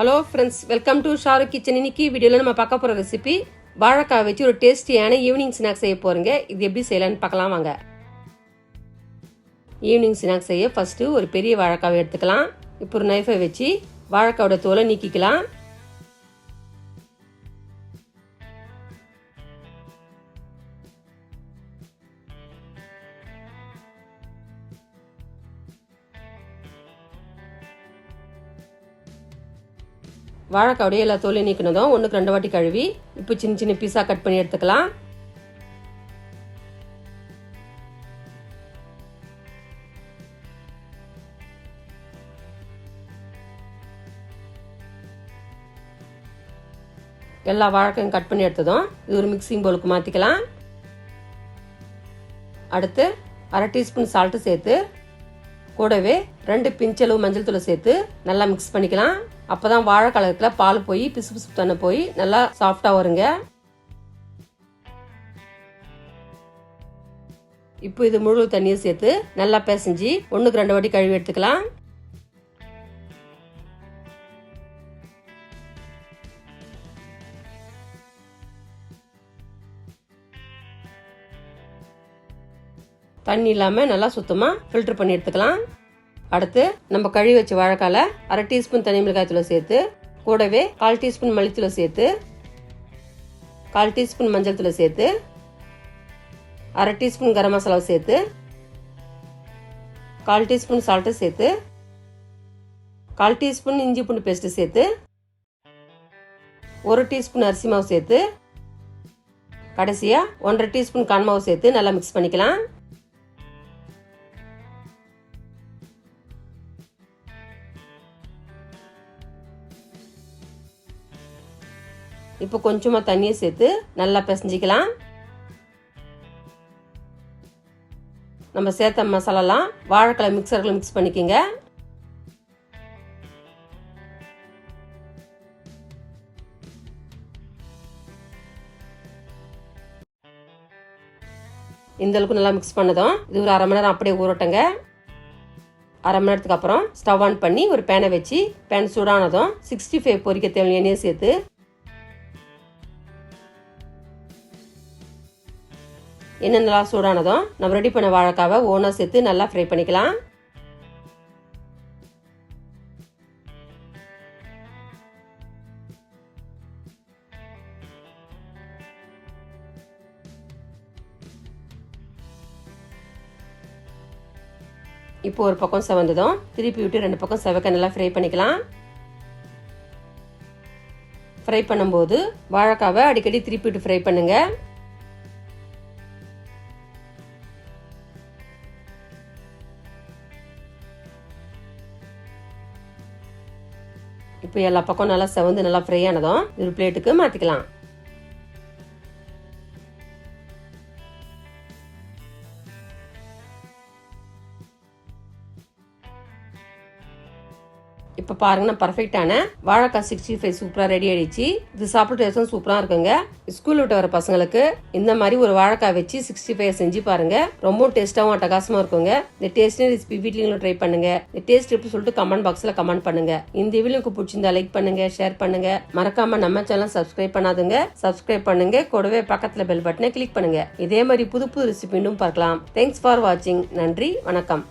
Hello friends welcome to Sharu kitchen இன்னைக்கு வீடியோவில் நம்ம பார்க்க போகிற ரெசிபி வாழைக்காய் வச்சு ஒரு டேஸ்டியான ஈவினிங் ஸ்நாக்ஸ் செய்ய போகிறோங்க இது எப்படி செய்யலாம்னு பார்க்கலாம் வாங்க. ஈவினிங் ஸ்நாக்ஸ் செய்ய ஃபஸ்ட்டு ஒரு பெரிய வாழைக்காவை எடுத்துக்கலாம். இப்போ ஒரு நைஃபை வச்சு வாழைக்காவோட தோலை நீக்கிக்கலாம். வாழைக்காவுடைய எல்லா தோலையும் நீக்கினதும் ஒன்றுக்கு ரெண்டு வாட்டி கழுவி இப்போ சின்ன சின்ன பீஸாக கட் பண்ணி எடுத்துக்கலாம். எல்லா வாழைக்கையும் கட் பண்ணி எடுத்ததும் இது ஒரு மிக்சிங் பவுலுக்கு மாற்றிக்கலாம் அடுத்து அரை டீஸ்பூன் சால்ட்டு சேர்த்து கூடவே ரெண்டு பிஞ்சளவு மஞ்சள் தூளை சேர்த்து நல்லா மிக்ஸ் பண்ணிக்கலாம். அப்பதான் வாழை கலருக்குள்ள பால் போய் பிசு பிசு தண்ணி போய் நல்லா சாஃப்டாக வருங்க. இப்போ இது முழு தண்ணியை சேர்த்து நல்லா பிசைஞ்சு ஒன்றுக்கு ரெண்டு வாட்டி கழுவி எடுத்துக்கலாம். தண்ணி இல்லாமல் நல்லா சுத்தமாக ஃபில்டர் பண்ணி எடுத்துக்கலாம். அடுத்து நம்ம கழுவி வச்ச வாழைக்கால அரை டீஸ்பூன் தனி மிளகாய் தூளை சேர்த்து கூடவே கால் டீஸ்பூன் மல்லித்தூளை சேர்த்து கால் டீஸ்பூன் மஞ்சள் தூளை சேர்த்து அரை டீஸ்பூன் கரம் மசாலாவை சேர்த்து கால் டீஸ்பூன் சால்ட்டை சேர்த்து கால் டீஸ்பூன் இஞ்சி பூண்டு பேஸ்ட்டு சேர்த்து ஒரு டீஸ்பூன் அரிசி மாவு சேர்த்து கடைசியாக ஒன்றரை டீஸ்பூன் கான்மாவு சேர்த்து நல்லா மிக்ஸ் பண்ணிக்கலாம். இப்போ கொஞ்சமாக தண்ணியை சேர்த்து நல்லா பிசைஞ்சிக்கலாம். நம்ம சேர்த்த மசாலாலாம் வாழைக்காய் மிக்சரில் மிக்ஸ் பண்ணிக்கோங்க. இந்த அளவுக்கு நல்லா மிக்ஸ் பண்ணதும் இது ஒரு அரை மணி நேரம் அப்படியே ஊறட்டுங்க. அரை மணி நேரத்துக்கு அப்புறம் ஸ்டவ் ஆன் பண்ணி ஒரு பேனை வச்சு பேன் சூடானதும் சிக்ஸ்டி ஃபைவ் பொரிக்க தேவையான எண்ணெயை சேர்த்து என்னென்னலாம் நல்லா சூடானதும் நம்ம ரெடி பண்ண வாழைக்காவை ஓனாக சேர்த்து நல்லா ஃப்ரை பண்ணிக்கலாம். இப்போ ஒரு பக்கம் செவந்ததும் திருப்பி விட்டு ரெண்டு பக்கம் செவக்க நல்லா ஃப்ரை பண்ணிக்கலாம். ஃப்ரை பண்ணும்போது வாழைக்காவை அடிக்கடி திருப்பி விட்டு ஃப்ரை பண்ணுங்கள் இப்போ எல்லா பக்கம் நல்லா செவந்து நல்லா ஃப்ரை ஆனதும் ஒரு பிளேட்டுக்கு மாற்றிக்கலாம் இப்போ பாருங்கன்னா பர்ஃபெக்டான வாழைக்காய் சிக்ஸ்டி ஃபைவ் சூப்பராக ரெடி ஆயிடுச்சு. இது சாப்பிட்டு டேஸ்டும் சூப்பராக இருக்குங்க. ஸ்கூல் விட்டு வர பசங்களுக்கு இந்த மாதிரி ஒரு வாழைக்காய் வச்சு சிக்ஸ்டி ஃபைவ் செஞ்சு பாருங்க. ரொம்ப டேஸ்ட்டாகவும் அட்டகாசமாக இருக்குங்க. இந்த டேஸ்ட் ரெசிபி வீட்லையும் ட்ரை பண்ணுங்க. இந்த டேஸ்ட் எப்படி சொல்லிட்டு கமெண்ட் பாக்ஸில் கமெண்ட் பண்ணுங்க. இந்த வீடியோ பிடிச்சிருந்தா லைக் பண்ணுங்க ஷேர் பண்ணுங்க. மறக்காம நம்ம சேனல் சப்ஸ்கிரைப் பண்ணாதுங்க. சப்ஸ்கிரைப் பண்ணுங்க. கூடவே பக்கத்தில் பெல் பட்டனை கிளிக் பண்ணுங்க. இதே மாதிரி புது புது ரெசிபி இன்னும் பார்க்கலாம். தேங்க்ஸ் ஃபார் வாட்சிங் நன்றி வணக்கம்.